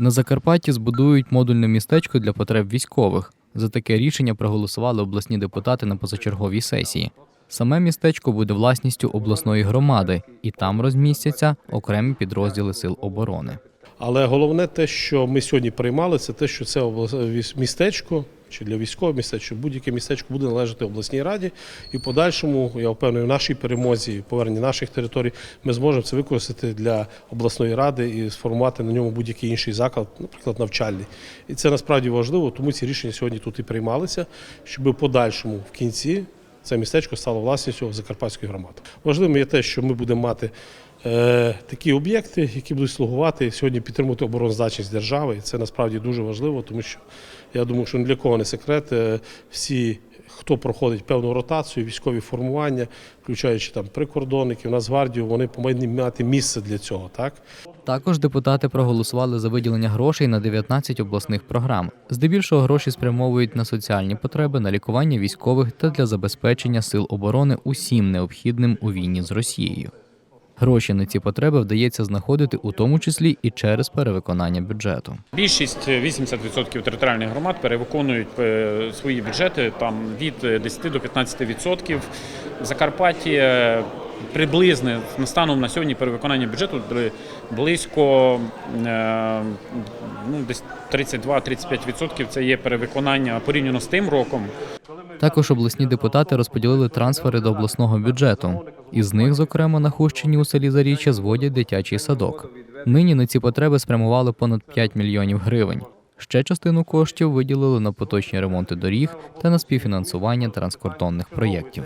На Закарпатті збудують модульне містечко для потреб військових. За таке рішення проголосували обласні депутати на позачерговій сесії. Саме містечко буде власністю обласної громади, і там розмістяться окремі підрозділи сил оборони. Але головне те, що ми сьогодні приймали, це те, що це обласне містечко чи для військового містечко, будь-яке містечко буде належати обласній раді. І в подальшому, я впевнений, в нашій перемозі, поверненні наших територій, ми зможемо це використати для обласної ради і сформувати на ньому будь-який інший заклад, наприклад, навчальний. І це насправді важливо, тому ці рішення сьогодні тут і приймалися, щоб в подальшому в кінці це містечко стало власністю Закарпатської громади. Важливим є те, що ми будемо мати такі об'єкти, які будуть слугувати сьогодні підтримувати обороноздатність держави. І це насправді дуже важливо, тому що я думаю, що ні для кого не секрет. е, Всі, хто проходить певну ротацію, військові формування, включаючи там прикордонників, Нацгвардію, вони повинні мати місце для цього. Так Також депутати проголосували за виділення грошей на 19 обласних програм. Здебільшого гроші спрямовують на соціальні потреби, на лікування військових та для забезпечення сил оборони усім необхідним у війні з Росією. Гроші на ці потреби вдається знаходити у тому числі і через перевиконання бюджету. Більшість 80% територіальних громад перевиконують е, свої бюджети там від 10 до 15%. В Закарпатті е, приблизне станом на сьогодні перевиконання бюджету близько е, ну, десь 32-35% це є перевиконання порівняно з тим роком. Також обласні депутати розподілили трансфери до обласного бюджету. Із них, зокрема, на Хущині у селі Заріччя зводять дитячий садок. Нині на ці потреби спрямували понад 5 мільйонів гривень. Ще частину коштів виділили на поточні ремонти доріг та на співфінансування транскордонних проєктів.